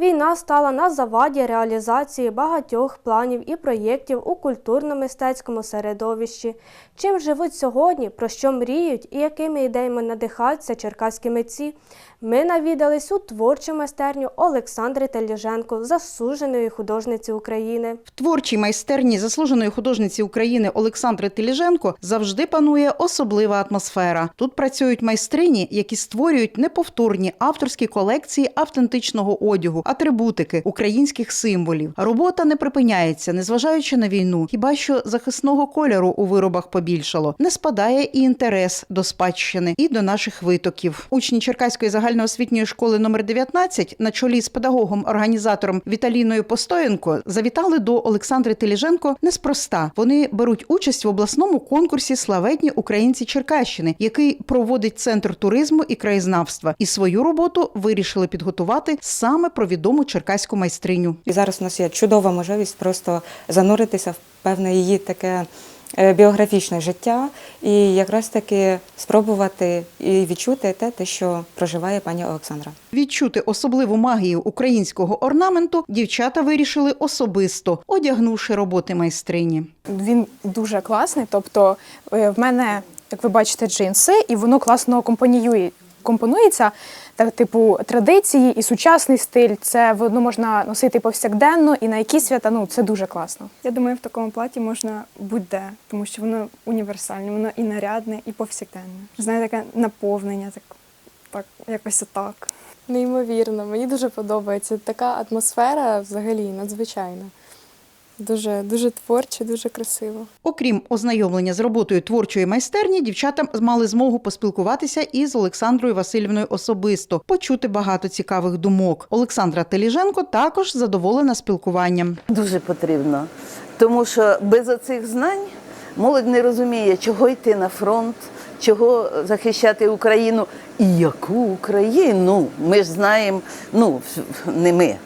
Війна стала на заваді реалізації багатьох планів і проєктів у культурно-мистецькому середовищі. Чим живуть сьогодні, про що мріють і якими ідеями надихаються черкаські митці. Ми навідались у творчу майстерню Олександри Теліженко, засудженої художниці України. В творчій майстерні заслуженої художниці України Олександри Теліженко завжди панує особлива атмосфера. Тут працюють майстрині, які створюють неповторні авторські колекції автентичного одягу, атрибутики українських символів. Робота не припиняється, незважаючи на війну. Хіба що захисного кольору у виробах побільшало. Не спадає і інтерес до спадщини і до наших витоків. Учні Черкаської загальноосвітньої школи номер 19 на чолі з педагогом-організатором Віталіною Постоєнко завітали до Олександри Теліженко неспроста. Вони беруть участь в обласному конкурсі Славетні українці Черкащини, який проводить центр туризму і краєзнавства. І свою роботу вирішили підготувати саме про відому черкаську майстриню. І зараз у нас є чудова можливість просто зануритися в певне її таке е, біографічне життя і якраз таки спробувати і відчути те, те, що проживає пані Олександра. Відчути особливу магію українського орнаменту дівчата вирішили особисто, одягнувши роботи майстрині. Він дуже класний. Тобто, е, в мене, як ви бачите, джинси, і воно класно компоніює. Компонується так, типу, традиції і сучасний стиль. Це воно можна носити повсякденно і на які свята. Ну це дуже класно. Я думаю, в такому платі можна будь-де, тому що воно універсальне, воно і нарядне, і повсякденне. Знаєте, таке наповнення, так, так якось отак. Неймовірно, мені дуже подобається. Така атмосфера взагалі надзвичайна. Дуже, дуже творче, дуже красиво. Окрім ознайомлення з роботою творчої майстерні, дівчата мали змогу поспілкуватися із Олександрою Васильівною особисто, почути багато цікавих думок. Олександра Теліженко також задоволена спілкуванням. Дуже потрібно, тому що без оцих знань молодь не розуміє, чого йти на фронт, чого захищати Україну і яку Україну. Ми ж знаємо, ну не ми,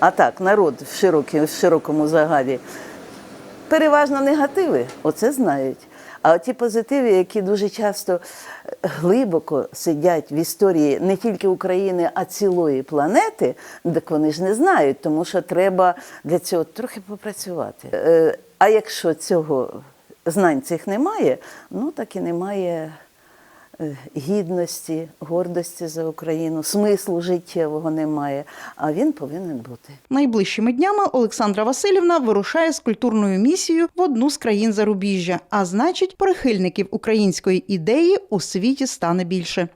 а так, народ в, широкій, в широкому загалі. Переважно негативи, оце знають. А ті позитиви, які дуже часто глибоко сидять в історії не тільки України, а цілої планети, так вони ж не знають, тому що треба для цього трохи попрацювати. Е, А якщо цього знань цих немає, ну так і немає е, гідності, гордості за Україну, смислу життєвого немає, а він повинен бути. Найближчими днями Олександра Васильівна вирушає з культурною місією в одну з країн зарубіжжя. А значить, прихильників української ідеї у світі стане більше.